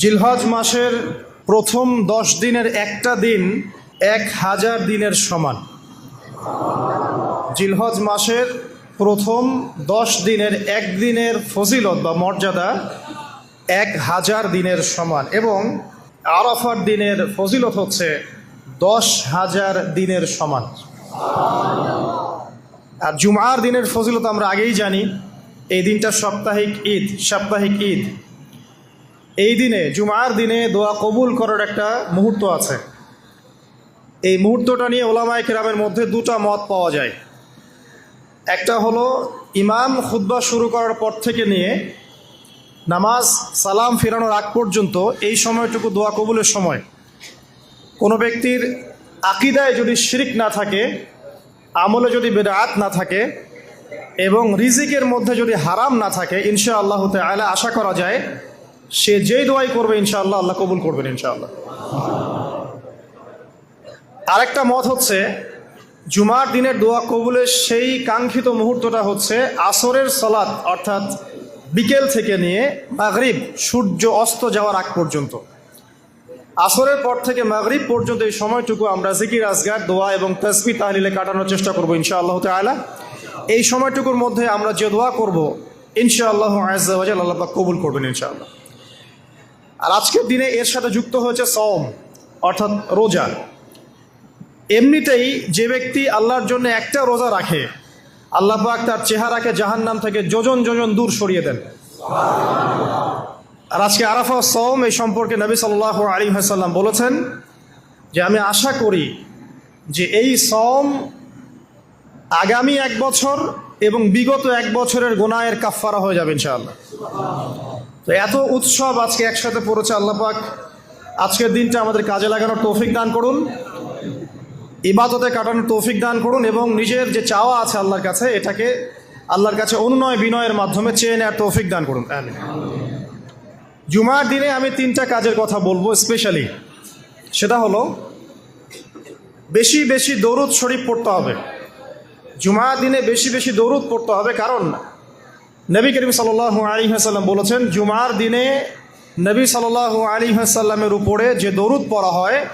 জিলহজ মাসের প্রথম দশ দিনের একটা দিন এক হাজার দিনের সমান। জিলহজ মাসের প্রথম দশ দিনের এক দিনের ফজিলত বা মর্যাদা এক হাজার দিনের সমান এবং আরাফার দিনের ফজিলত হচ্ছে দশ হাজার দিনের সমান। আর জুমার দিনের ফজিলত আমরা আগেই জানি, এই দিনটা সাপ্তাহিক ঈদ সাপ্তাহিক ঈদ। এই দিনে, জুমার দিনে দোয়া কবুল করার একটা মুহূর্ত আছে। এই মুহূর্তটা নিয়ে ওলামায় কেরামের মধ্যে দুটা মত পাওয়া যায়। একটা হলো, ইমাম খুদ্া শুরু করার পর থেকে নিয়ে নামাজ সালাম ফেরানোর আগ পর্যন্ত এই সময়টুকু দোয়া কবুলের সময়। কোনো ব্যক্তির আকিদায় যদি শিরিক না থাকে, আমলে যদি বেদাত না থাকে, এবং রিজিকের মধ্যে যদি হারাম না থাকে ইনশা আল্লাহ আলা আশা করা যায় সে যেই দোয়াই করবে, ইনশাআল্লাহ আল্লাহ কবুল করবেন, ইনশাআল্লাহ। আরেকটা মত হচ্ছে, জুমার দিনের দোয়া কবুলের সেই কাঙ্ক্ষিত মুহূর্তটা হচ্ছে আসরের সলাৎ অর্থাৎ বিকেল থেকে নিয়ে মাগরিব, সূর্য অস্ত যাওয়ার আগ পর্যন্ত। আসরের পর থেকে মাগরিব পর্যন্ত এই সময়টুকু আমরা জিকির, আজগার, দোয়া এবং তসবি তাহলিলে কাটানোর চেষ্টা করব, ইনশাআল্লাহ তালা এই সময়টুকুর মধ্যে আমরা যে দোয়া করব, ইনশাআল্লাহ আজাল আল্লাহ কবুল করবেন, ইনশাআল্লাহ। আর আজকের দিনে এর সাথে যুক্ত হয়েছে সম অর্থাৎ রোজা। এমনিতেই যে ব্যক্তি আল্লাহর জন্য একটা রোজা রাখে, আল্লাহ পাক তার চেহারাকে জাহান্নাম থেকে যোজন যোজন দূর সরিয়ে দেন। আর আজকে আরাফা সম এই সম্পর্কে নবী সাল্লাহ আলী হাসাল্লাম বলেছেন যে, আমি আশা করি যে এই সম আগামী এক বছর এবং বিগত এক বছরের গোনায়ের কাফারা হয়ে যাবে ইনশাআল্লাহ। তো এত উৎসব আজকে একসাথে পড়েছে আল্লাহ পাক। আজকের দিনটা আমাদের কাজে লাগানোর তৌফিক দান করুন। ইবাদতে কাটানোর তৌফিক দান করুন এবং নিজের যে চাওয়া আছে আল্লাহর কাছে, এটাকে আল্লাহর কাছে অনুনয় বিনয়ের মাধ্যমে চেয়ে নেওয়ার তৌফিক দান করুন। জুমার দিনে আমি তিনটা কাজের কথা বলব স্পেশালি সেটা হলো, বেশি বেশি দৌরুদ শরীফ পড়তে হবে। জুমার দিনে বেশি বেশি দৌরুদ পড়তে হবে। কারণ নবী করিম সাল আলী হাসাল্লাম বলেছেন, জুমার দিনে নবী সাল আলী হাসাল্লামের উপরে যে দরুদ পড়া হয়,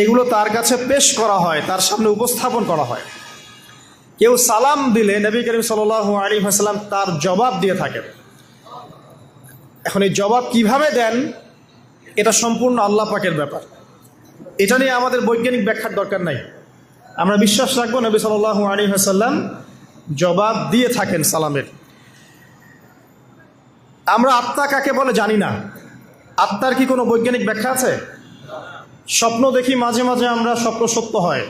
এগুলো তার কাছে পেশ করা হয়, তার সামনে উপস্থাপন করা হয়। কেউ সালাম দিলে নবী করিম সাল আলী হাসাল্লাম তার জবাব দিয়ে থাকেন। এখন এই জবাব কীভাবে দেন? এটা সম্পূর্ণ আল্লাহ পাকের ব্যাপার। এটা নিয়ে আমাদের বৈজ্ঞানিক ব্যাখ্যার দরকার নাই। আমরা বিশ্বাস রাখব নবী সাল আলী হাসাল্লাম জবাব দিয়ে থাকেন সালামের। আমরা আত্মা কাকে বলে জানি না। আত্মার কি কোনো বৈজ্ঞানিক ব্যাখ্যা আছে? স্বপ্ন দেখি মাঝে মাঝে আমরা স্বপ্ন সত্য হয়।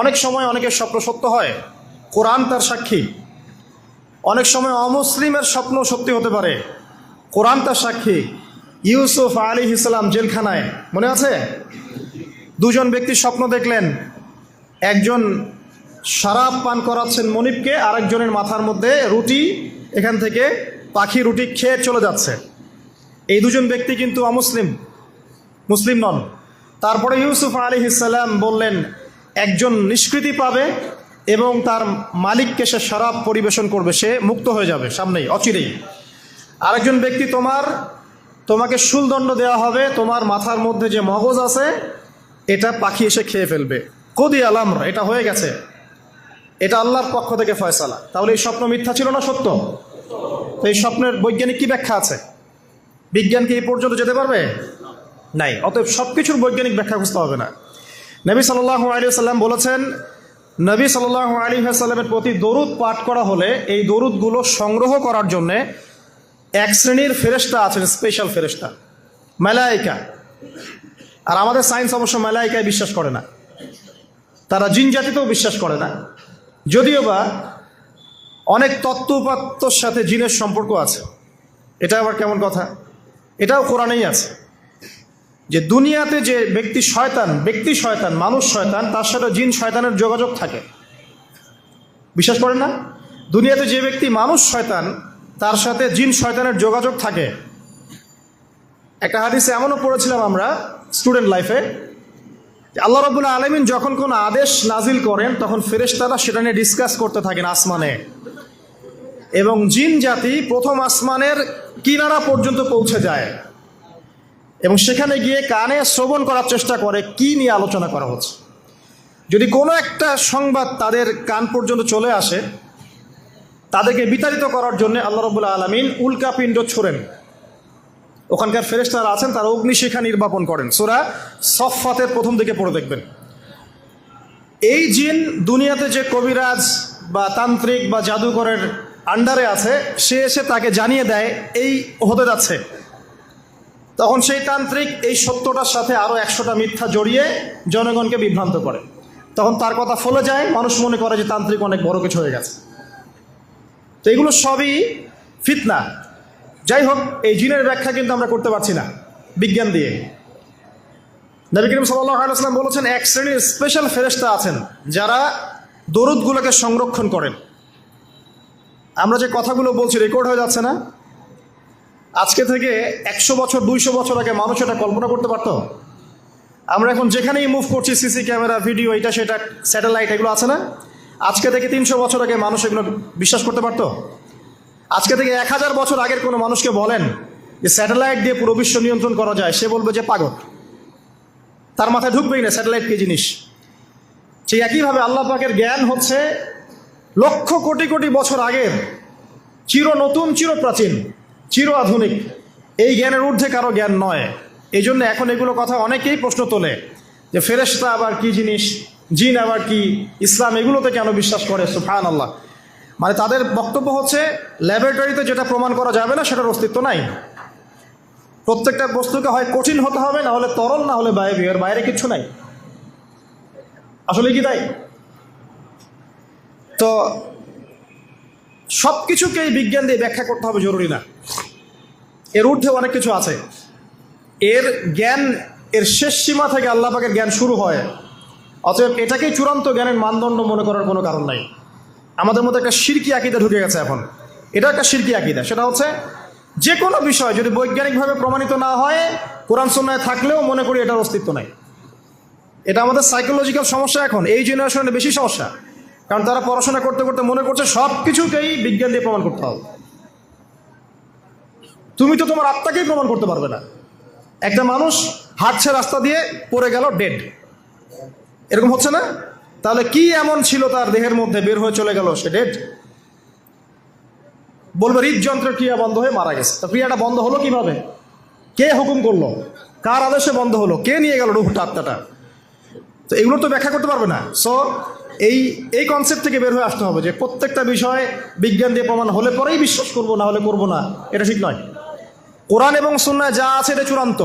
অনেক সময় অনেকের স্বপ্ন সত্য হয়, কোরআন তার সাক্ষী। অনেক সময় অমুসলিমের স্বপ্ন সত্যি হতে পারে, কোরআন তার সাক্ষী। ইউসুফ আলী ইসলাম জেলখানায়, মনে আছে? দুজন ব্যক্তি স্বপ্ন দেখলেন, একজন শরাব পান করাচ্ছেন মনিবকে, আরেকজনের মাথার মধ্যে রুটি এখান থেকে পাখি রুটি খেয়ে চলে যাচ্ছে। এই দুজন ব্যক্তি কিন্তু অমুসলিম, মুসলিম নন। তারপরে ইউসুফ আলী ইসাল্লাম বললেন, একজন নিষ্কৃতি পাবে এবং তার মালিককে সে শরাব পরিবেশন করবে, সে মুক্ত হয়ে যাবে সামনেই, অচিরেই। আরেকজন ব্যক্তি তোমার, তোমাকে শুলদণ্ড দেওয়া হবে, তোমার মাথার মধ্যে যে মগজ আছে, এটা পাখি এসে খেয়ে ফেলবে। কদি আলাম এটা হয়ে গেছে। এটা আল্লাহর পক্ষ থেকে ফয়সালা। তাহলে এই স্বপ্ন মিথ্যা ছিল না সত্য? তো এই স্বপ্নের বৈজ্ঞানিক কি ব্যাখ্যা আছে? বিজ্ঞান কি এই পর্যন্ত যেতে পারবে? নাই। অতএব সব কিছুর বৈজ্ঞানিক ব্যাখ্যা খুঁজতে হবে না। নবী সাল্লাহ আলী সাল্লাম বলেছেন, নবী সাল্লাহ আলী সাল্লামের প্রতি দরুদ পাঠ করা হলে এই দরুদগুলো সংগ্রহ করার জন্যে এক শ্রেণির ফেরেস্তা আছেন স্পেশাল ফেরেস্তা মেলায়িকা। আর আমাদের সায়েন্স অবশ্য মেলায়িকায় বিশ্বাস করে না। তারা জিন জাতিতেও বিশ্বাস করে না। যদিও বা অনেক তত্ত্বপাত্তর সাথে জিনের সম্পর্ক আছে। এটা আবার কেমন কথা? এটাও কোরআনেই আছে। যে দুনিয়াতে যে ব্যক্তি শয়তান ব্যক্তি শয়তান, মানুষ শয়তান, তার সাথে জিন শয়তানের যোগাযোগ থাকে। বিশ্বাস করেন না? দুনিয়াতে যে ব্যক্তি মানুষ শয়তান, তার সাথে জিন শয়তানের যোগাযোগ থাকে। একটা হাদিসে এমনও পড়েছিলাম আমরা স্টুডেন্ট লাইফে আল্লাহ রবুল্লা আলমিন যখন কোনো আদেশ নাজিল করেন, তখন ফেরেশতারা সেটা নিয়ে ডিসকাস করতে থাকেন আসমানে। এবং জিন জাতি প্রথম আসমানের কিনারা পর্যন্ত পৌঁছে যায়। এবং সেখানে গিয়ে কানে শ্রবণ করার চেষ্টা করে, কি নিয়ে আলোচনা করা হচ্ছে। যদি কোনো একটা সংবাদ তাদের কান পর্যন্ত চলে আসে, তাদেরকে বিতাড়িত করার জন্য আল্লাহ রবুল্লা আলমিন উল্কা পিণ্ড ছোড়েন। ওখানকার ফেরেস্তারা আছেন, তারা অগ্নিশিখা নির্বাপন করেন। সোরা সফাতের প্রথম দিকে পড়ে দেখবেন। এই জিন দুনিয়াতে যে কবিরাজ বা তান্ত্রিক বা জাদুকরের আন্ডারে আছে, সে এসে তাকে জানিয়ে দেয়, এই হতে যাচ্ছে। তখন সেই তান্ত্রিক এই সত্যটার সাথে আরও একশোটা মিথ্যা জড়িয়ে জনগণকে বিভ্রান্ত করে। তখন তার কথা ফলে যায়, মানুষ মনে করে যে তান্ত্রিক অনেক বড় কিছু হয়ে গেছে। তো এগুলো সবই ফিতনা। যাই হোক এই জিনের ব্যাখ্যা কিন্তু আমরা করতে পারছি না, বিজ্ঞান দিয়ে। নবী করিম সাল্লাম বলেছেন, এক শ্রেণির স্পেশাল ফেরেস্তা আছেন যারা দরুদগুলোকে সংরক্ষণ করেন। আমরা যে কথাগুলো বলছি রেকর্ড হয়ে যাচ্ছে না। আজকে থেকে একশো বছর, দুইশো বছর আগে মানুষ এটা কল্পনা করতে পারতো। আমরা এখন যেখানেই মুভ করছি সিসি ক্যামেরা ভিডিও এটা, সেটা স্যাটেলাইট এগুলো আছে না? আজকে থেকে তিনশো বছর আগে মানুষ এগুলো বিশ্বাস করতে পারতো? আজকে থেকে এক হাজার বছর আগের কোনো মানুষকে বলেন যে স্যাটেলাইট দিয়ে পুরো বিশ্ব নিয়ন্ত্রণ করা যায়, সে বলবে যে পাগল। তার মাথায় ঢুকবেই না স্যাটেলাইট কি জিনিস। সেই একইভাবে আল্লাহ পাকের জ্ঞান হচ্ছে লক্ষ কোটি কোটি বছর আগের চির নতুন, চির প্রাচীন, চির আধুনিক। এই জ্ঞানের ঊর্ধ্বে কারও জ্ঞান নয়। এই জন্য এখন এগুলো কথা অনেকেই প্রশ্ন তোলে যে ফেরেশতা আবার কি জিনিস, জিন আবার কি, ইসলাম এগুলোতে কেন বিশ্বাস করে? সুফান আল্লাহ মানে তাদের বক্তব্য হচ্ছে ল্যাবরেটরিতে যেটা প্রমাণ করা যাবে না, সেটার অস্তিত্ব নাই। প্রত্যেকটা বস্তুকে হয় কঠিন হতে হবে, না হলে তরল, না হলে বাইরে এর বাইরে কিছু নাই। আসলে কি তাই? তো সব কিছুকেই বিজ্ঞান দিয়ে ব্যাখ্যা করতে হবে, জরুরি না। এর ঊর্ধ্বে অনেক কিছু আছে। এর জ্ঞান, এর শেষ সীমা থেকে আল্লাহ পাকের জ্ঞান শুরু হয়। অতএব এটাকেই চূড়ান্ত জ্ঞানের মানদণ্ড মনে করার কোনো কারণ নাই। আমাদের মধ্যে একটা শিরকি আকিদা ঢুকে গেছে এখন। এটা একটা শিরকি আকিদা। সেটা হচ্ছে যে কোনো বিষয় যদি বৈজ্ঞানিকভাবে প্রমাণিত না হয়, কোরআন সন্ন্যায় থাকলেও মনে করি এটার অস্তিত্ব নাই। এটা আমাদের সাইকোলজিক্যাল সমস্যা এখন, এই জেনারেশনের বেশি সমস্যা। কারণ তারা পড়াশোনা করতে করতে মনে করছে সব কিছুকেই বিজ্ঞান দিয়ে প্রমাণ করতে হবে। তুমি তো তোমার আত্মাকেই প্রমাণ করতে পারবে না। একটা মানুষ হাঁটছে রাস্তা দিয়ে পড়ে গেল ডেড এরকম হচ্ছে না? তাহলে কি এমন ছিল তার দেহের মধ্যে বের হয়ে চলে গেল সে ডেড বলবে হৃদযন্ত্রের ক্রিয়া বন্ধ হয়ে মারা গেছে। তা ক্রিয়াটা বন্ধ হলো কীভাবে? কে হুকুম করল? কার আদেশে বন্ধ হলো? কে নিয়ে গেল রুহটা আত্মাটা? তো এগুলো তো ব্যাখ্যা করতে পারবে না। সো এই এই কনসেপ্ট থেকে বের হয়ে আসতে হবে যে প্রত্যেকটা বিষয় বিজ্ঞান দিয়ে প্রমাণ হলে পরেই বিশ্বাস করব, না হলে করব না। এটা ঠিক নয়। কোরআন এবং সুন্নায় যা আছে এটা চূড়ান্ত।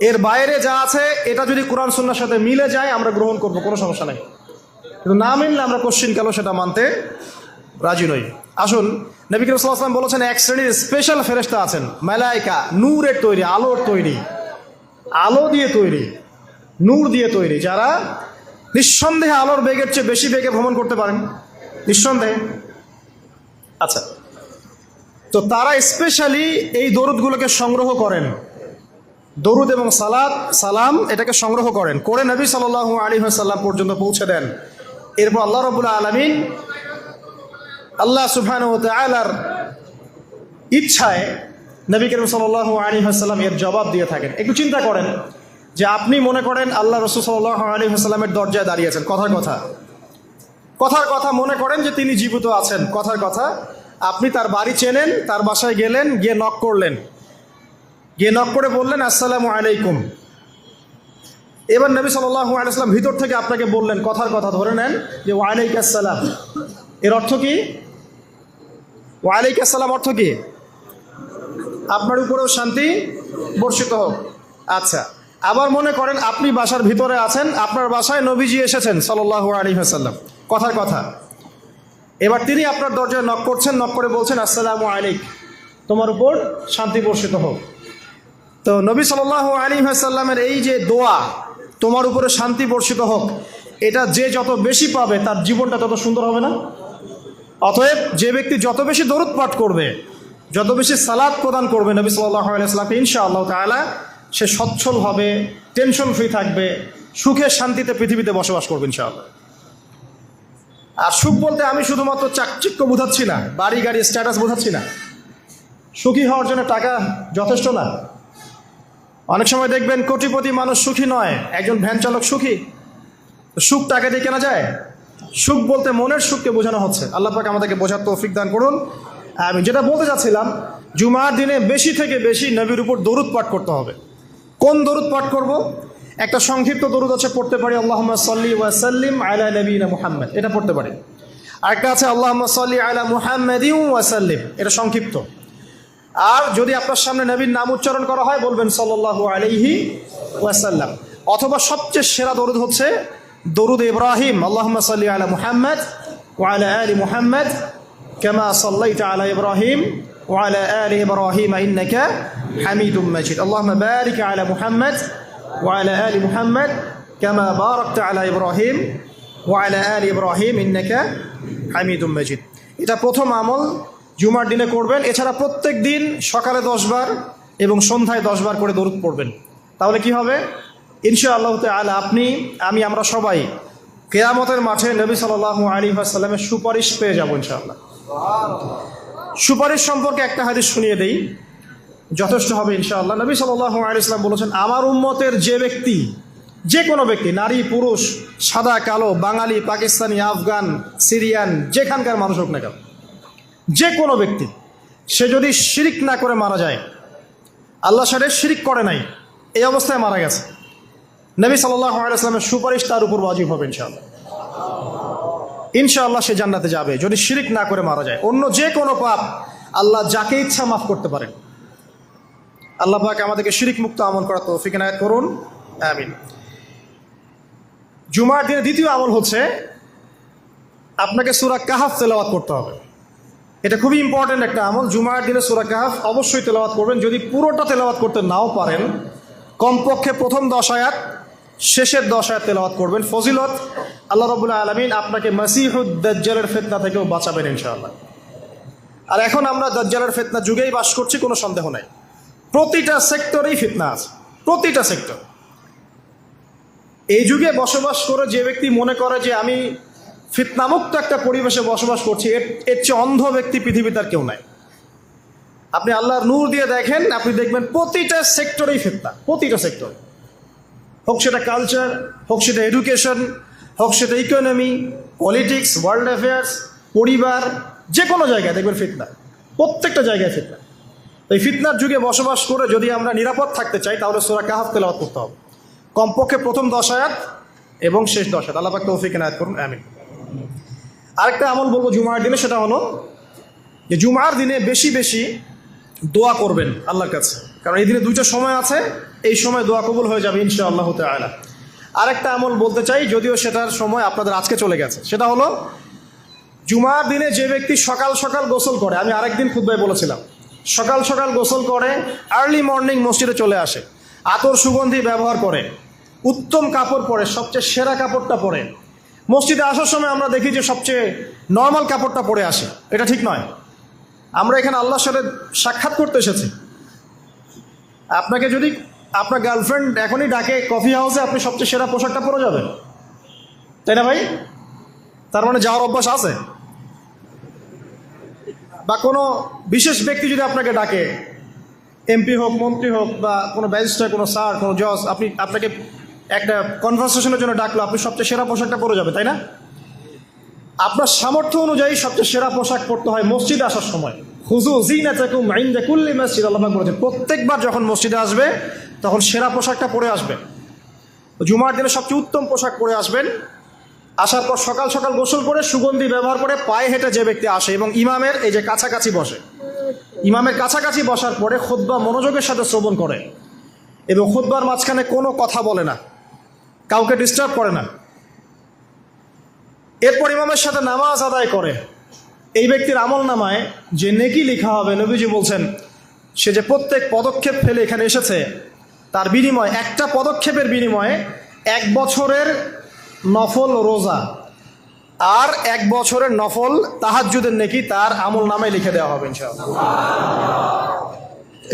এর বাইরে যা আছে, এটা যদি কোরআন সুন্নার সাথে মিলে যায়, আমরা গ্রহণ করব, কোনো সমস্যা নেই। কিন্তু না মিললে আমরা কোশ্চিন কালো সেটা মানতে রাজি নই। আসুন, নবী করিম সাল্লাহ আসলাম বলেছেন, এক শ্রেণির স্পেশাল ফেরেস্তা আছেন, মেলাইকা, নূরের তৈরি, আলোর তৈরি, আলো দিয়ে তৈরি, নূর দিয়ে তৈরি, যারা নিঃসন্দেহে আলোর বেগের চেয়ে বেশি বেগে ভ্রমণ করতে পারেন। নিঃসন্দেহে। আচ্ছা। তো তারা স্পেশালি এই দরুদগুলোকে সংগ্রহ করেন। দরুদ এবং সালাদ সালাম এটাকে সংগ্রহ করেন, করে নবী সাল্লাহ আলী সাল্লাম পর্যন্ত পৌঁছে দেন। এরপর আল্লাহ রবুল্লা আলমিন আল্লাহ সুফান ও তালার ইচ্ছায় নবী করিম সাল্লাহ আলী সাল্লাম এর জবাব দিয়ে থাকেন। একটু চিন্তা করেন যে আপনি মনে করেন আল্লাহ রসুল সাল্লাহ আলী সাল্লামের দরজায় দাঁড়িয়েছেন কথার কথা। কথার কথা মনে করেন যে তিনি জীবিত আছেন, কথার কথা। আপনি তার বাড়ি চেনেন, তার বাসায় গেলেন, গিয়ে নক করলেন। গিয়ে নক করে বললেন, আসসালামু আলাইকুম। এবার নবী সাল্লাহ আলাইসলাম ভিতর থেকে আপনাকে বললেন, কথার কথা ধরে নেন যে ওয়ালাইক আসসালাম। এর অর্থ কি? ওয়ালাইক আসসালাম অর্থ কি? আপনার উপরেও শান্তি বর্ষিত হোক। আচ্ছা আবার মনে করেন আপনি বাসার ভিতরে আছেন, আপনার বাসায় নবীজি এসেছেন সাল্লাহ আলী হাসাল্লাম কথার কথা। এবার তিনি আপনার দরজায় নক করছেন, নক করে বলছেন, আসসালামু আলাইক। তোমার উপর শান্তি বর্ষিত হোক। তো নবী সাল্লাহ আলী সাল্লামের এই যে দোয়া, তোমার উপরে শান্তি বর্ষিত হোক, এটা যে যত বেশি পাবে, তার জীবনটা তত সুন্দর হবে না? অতএব যে ব্যক্তি যত বেশি দরুদ পাঠ করবে, যত বেশি সালাদ প্রদান করবে নবী সাল্লাহ আলাইসলামকে ইনশা আল্লাহ তালা সে সচ্ছল হবে, টেনশন ফ্রি থাকবে, সুখে শান্তিতে পৃথিবীতে বসবাস করবে ইনশাআল্লাহ। আর সুখ বলতে আমি শুধুমাত্র চাকচিক্য বোঝাচ্ছি না বাড়ি গাড়ি স্ট্যাটাস বোঝাচ্ছি না। সুখী হওয়ার জন্য টাকা যথেষ্ট না? অনেক সময় দেখবেন কোটিপতি মানুষ সুখী নয়, একজন ভ্যান চালক সুখী? সুখ টাকা দিয়ে কেনা যায়? সুখ বলতে মনের সুখকে বোঝানো হচ্ছে। আল্লাহ পাক আমাদেরকে বোঝার তৌফিক দান করুন। আমি যেটা বলতে চাচ্ছিলাম, জুমার দিনে বেশি থেকে বেশি নবীর উপর দরুদ পাঠ করতে হবে। কোন দরুদ পাঠ করব? একটা সংক্ষিপ্ত দরুদ আছে, পড়তে পারি আল্লাহ সাল্লি ওয়াসাল্লিম আলা নবীনা মুহাম্মদ। এটা পড়তে পারি। আরেকটা আছে আল্লাহ সাল্লি আলা মুহাম্মদ ওয়াসাল্লিম এটা সংক্ষিপ্ত। আর যদি আপনার সামনে নবীর নাম উচ্চারণ করা হয়, বলবেন সাল্লাল্লাহু আলাইহি ওয়াসাল্লাম। অথবা সবচেয়ে সেরা দরুদ হচ্ছে দরুদ ইব্রাহিম, আল্লাহুম্মা সাল্লি আলা মুহাম্মদ ওয়া আলা মুহাম্মদ কামা সাল্লাইতা আলা ইব্রাহিম ওয়া আলা ইব্রাহিম ইন্নাকা হামিদুম মাজিদ। আল্লাহুম্মা বারিক আলা মুহাম্মদ ওয়া আলা মুহাম্মদ কামা বারাকতা আলা ইব্রাহিম ওয়া আলা আলি ইব্রাহিম ইন্নাকা হামিদুম মাজিদ। এটা প্রথম আমল। জুমার দিনে করবেন। এছাড়া প্রত্যেক দিন সকালে দশবার এবং সন্ধ্যায় দশবার করে দরুদ পড়বেন। তাহলে কি হবে? ইনশা আল্লাহ আলা আপনি, আমি, আমরা সবাই কেয়ামতের মাঠে নবী সাল্লাহ আলী সুপারিশ পেয়ে যাব ইনশাআল্লাহ। সুপারিশ সম্পর্কে একটা হাদিস শুনিয়ে দেই। যথেষ্ট হবে ইনশাআল্লাহ। নবী সাল্লাহ আলী বলেছেন, আমার উম্মতের যে ব্যক্তি যে কোনো ব্যক্তি, নারী, পুরুষ, সাদা, কালো, বাঙালি, পাকিস্তানি, আফগান, সিরিয়ান, যেখানকার মানুষ হোক না কেন যে কোনো ব্যক্তি, সে যদি শিরিক না করে মারা যায়, আল্লাহ সাহেব শিরিক করে নাই, এই অবস্থায় মারা গেছে। নবী সাল্লামের সুপারিশ তার উপর ওয়াজিব হবে ইনশাআল্লাহ। ইনশাআল্লাহ সে জান্নাতে যাবে, যদি শিরিক না করে মারা যায়। অন্য যে কোনো পাপ আল্লাহ যাকে ইচ্ছা মাফ করতে পারেন। আল্লাহ পাক আমাদেরকে শিরিক মুক্ত আমল করা তো ফিকেনায়ত করুন। আমিন। জুমার দিনে দ্বিতীয় আমল হচ্ছে, আপনাকে সুরা কাহাফ তেলাওয়াত করতে হবে। এটা খুবই ইম্পর্টেন্ট একটা আমল। জুমার দিনে সুরা কাহাফ অবশ্যই তেলাওয়াত করবেন। যদি পুরোটা তেলাওয়াত করতে নাও পারেন, কমপক্ষে প্রথম দশ আয়াত, শেষের দশ আয়াত তেলাওয়াত করবেন। ফজিলত, আল্লাহ রবুল্লাহ আলমিন আপনাকে মাসিহুদ্দাজ্জালের ফেতনা থেকেও বাঁচাবেন ইনশাআল্লাহ। আর এখন আমরা দাজ্জালের ফেতনা যুগেই বাস করছি, কোনো সন্দেহ নাই। প্রতিটা সেক্টরেই ফিতনা আছে। প্রতিটা সেক্টর। এই যুগে বসবাস করে যে ব্যক্তি মনে করে যে আমি ফিতনামুক্ত একটা পরিবেশে বসবাস করছি, এর চেয়ে অন্ধ ব্যক্তি পৃথিবীতে আর কেউ নাই। আপনি আল্লাহর নূর দিয়ে দেখেন, আপনি দেখবেন প্রতিটা সেক্টরেই ফিতনা, প্রতিটা সেক্টর। হোক সেটা কালচার হোক সেটা এডুকেশন হোক সেটা ইকোনমি পলিটিক্স ওয়ার্ল্ড অ্যাফেয়ার্স পরিবার যে কোনো জায়গায় দেখবেন ফিতনা, প্রত্যেকটা জায়গায় ফিতনা। এই ফিতনার যুগে বসবাস করে যদি আমরা নিরাপদ থাকতে চাই, তাহলে সোরা কাহাফ তেলাওয়াত করতে হবে। কমপক্ষে প্রথম দশ আয়াত এবং শেষ দশ আয়াত। আল্লাহ তৌফিক এনায়াত করুন, আমিন। আরেকটা আমল বলব জুমার দিনে, সেটা হলো যে জুমার দিনে বেশি বেশি দোয়া করবেন আল্লাহর কাছে। কারণ এই দিনে দুইটা সময় আছে, এই সময় দোয়া কবুল হয়ে যাবে ইনশা আল্লাহ তালা আরেকটা আমল বলতে চাই, যদিও সেটার সময় আপনাদের আজকে চলে গেছে, সেটা হলো জুমার দিনে যে ব্যক্তি সকাল সকাল গোসল করে, আমি আরেকদিন খুদ্ায় বলেছিলাম, সকাল সকাল গোসল করে আর্লি মর্নিং মসজিদে চলে আসে, আতর সুগন্ধি ব্যবহার করে, উত্তম কাপড় পরে, সবচেয়ে সেরা কাপড়টা পরে মসজিদে আসার সময় আমরা দেখি যে সবচেয়ে নর্মাল কাপড়টা পরে আসে। এটা ঠিক নয়। আমরা এখানে আল্লাহর সাথে সাক্ষাৎ করতে এসেছি। আপনাকে যদি আপনার গার্লফ্রেন্ড এখনই ডাকে কফি হাউসে আপনি সবচেয়ে সেরা পোশাকটা পরে যাবেন। তাই না ভাই? তার মানে যাওয়ার অভ্যাস আছে। বা কোনো বিশেষ ব্যক্তি যদি আপনাকে ডাকে এমপি হোক, মন্ত্রী হোক বা কোনো ব্যারিস্টার কোনো স্যার কোনো জজ, আপনি আপনাকে একটা কনভারসেশনের জন্য ডাকলো, আপনি সবচেয়ে সেরা পোশাকটা পরে যাবে তাই না? আপনার সামর্থ্য অনুযায়ী সবচেয়ে সেরা পোশাক পরতে হয় মসজিদে আসার সময়। হুজু জিনা মসজিদ, আল্লাহ বলেছেন প্রত্যেকবার যখন মসজিদে আসবে, তখন সেরা পোশাকটা পরে আসবে। জুমার দিনে সবচেয়ে উত্তম পোশাক পরে আসবেন। আসার পর সকাল সকাল গোসল করে, সুগন্ধি ব্যবহার করে পায়ে হেঁটে যে ব্যক্তি আসে এবং ইমামের এই যে কাছাকাছি বসে, ইমামের কাছাকাছি বসার পরে খোদ্া মনোযোগের সাথে শ্রবণ করে এবং খুদ্বার মাঝখানে কোনো কথা বলে না। কাউকে ডিস্টার্ব করে না। এরপর ইমামের সাথে নামাজ আদায় করে। এই ব্যক্তির আমল নামায় যে নেকি লেখা হবে, নবীজি বলছেন, সে যে প্রত্যেক পদক্ষেপ ফেলে এখানে এসেছে, তার বিনিময়, একটা পদক্ষেপের বিনিময়ে এক বছরের নফল রোজা আর এক বছরের নফল তাহাজুদের নেকি তার আমল নামায় লিখে দেওয়া হবে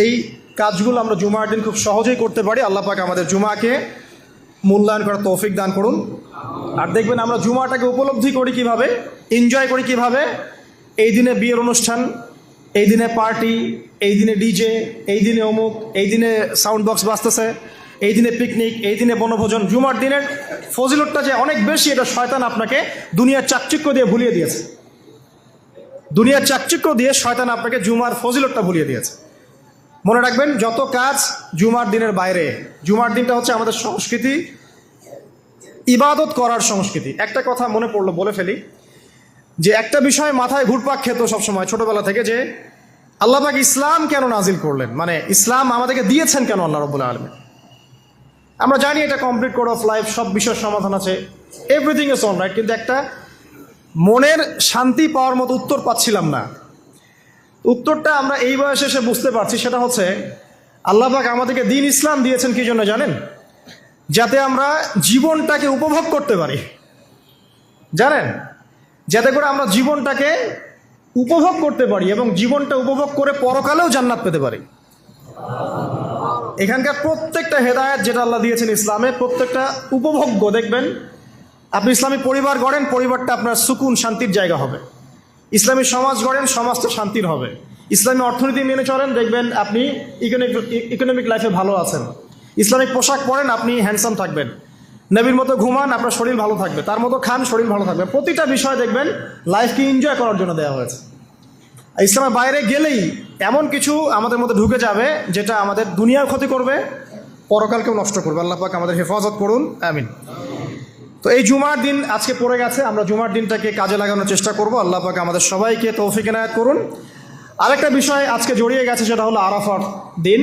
এই কাজগুলো আমরা জুমার দিন খুব সহজেই করতে পারি। আল্লাহ পাক আমাদের জুমাকে মূল্যায়ন করার তৌফিক দান করুন। আর দেখবেন আমরা জুমাটাকে উপলব্ধি করি কীভাবে এনজয় করি কীভাবে। এই দিনে বিয়ের অনুষ্ঠান, এই দিনে পার্টি এই দিনে ডিজে এই দিনে অমুক, এই দিনে সাউন্ড বক্স বাজতেছে, এই দিনে পিকনিক এই দিনে বনভোজন। জুমার দিনের ফজিলতটা যে অনেক বেশি, এটা শয়তান আপনাকে দুনিয়ার চাকচিক্য দিয়ে ভুলিয়ে দিয়েছে। দুনিয়ার চাকচিক্য দিয়ে শয়তান আপনাকে জুমার ফজিলতটা ভুলিয়ে দিয়েছে। মনে রাখবেন, যত কাজ জুমার দিনের বাইরে। জুমার দিনটা হচ্ছে আমাদের সংস্কৃতি। ইবাদত করার সংস্কৃতি। একটা কথা মনে পড়ল, বলে ফেলি। যে একটা বিষয় মাথায় ঘুরপাক খেত সবসময় ছোটবেলা থেকে যে আল্লাহ পাক ইসলাম কেন নাজিল করলেন? মানে ইসলাম আমাদেরকে দিয়েছেন কেন আল্লাহ রবুল্লা আলমী আমরা জানি এটা কমপ্লিট কোড অফ লাইফ সব বিষয়ের সমাধান আছে। এভরিথিং ইজ অল রাইট কিন্তু একটা মনের শান্তি পাওয়ার মতো উত্তর পাচ্ছিলাম না। উত্তরটা আমরা এই বয়সে এসে বুঝতে পারছি, সেটা হচ্ছে আল্লাহ পাক আমাদেরকে দিন ইসলাম দিয়েছেন কি জন্য জানেন? যাতে আমরা জীবনটাকে উপভোগ করতে পারি। জানেন? যাতে করে আমরা জীবনটাকে উপভোগ করতে পারি এবং জীবনটা উপভোগ করে পরকালেও জান্নাত পেতে পারি। এখানকার প্রত্যেকটা হেদায়ত যেটা আল্লাহ দিয়েছেন ইসলামে, প্রত্যেকটা উপভোগ্য, দেখবেন? আপনি ইসলামী পরিবার গড়েন, পরিবারটা আপনার সুকুন, শান্তির জায়গা হবে। ইসলামী সমাজ গড়েন, সমাজটা শান্তির হবে। ইসলামী অর্থনীতি মেনে চলেন, দেখবেন আপনি ইকোনমিক ইকোনমিক লাইফে ভালো আছেন। ইসলামিক পোশাক পরেন, আপনি হ্যান্ডসাম থাকবেন। নবীর মতো ঘুমান, আপনার শরীর ভালো থাকবে। তার মতো খান, শরীর ভালো থাকবে। প্রতিটা বিষয় দেখবেন লাইফকে এনজয় করার জন্য দেওয়া হয়েছে। ইসলামের বাইরে গেলেই এমন কিছু আমাদের মধ্যে ঢুকে যাবে, যেটা আমাদের দুনিয়ার ক্ষতি করবে, পরকালকেও নষ্ট করবে। আল্লাহ পাক আমাদের হেফাজত করুন। আমিন। তো এই জুমার দিন আজকে পড়ে গেছে। আমরা জুমার দিনটাকে কাজে লাগানোর চেষ্টা করব। আল্লাহ পাক আমাদের সবাইকে তৌফিক এনায়ত করুন। আরেকটা বিষয় আজকে জড়িয়ে গেছে সেটা হলো আরাফার দিন।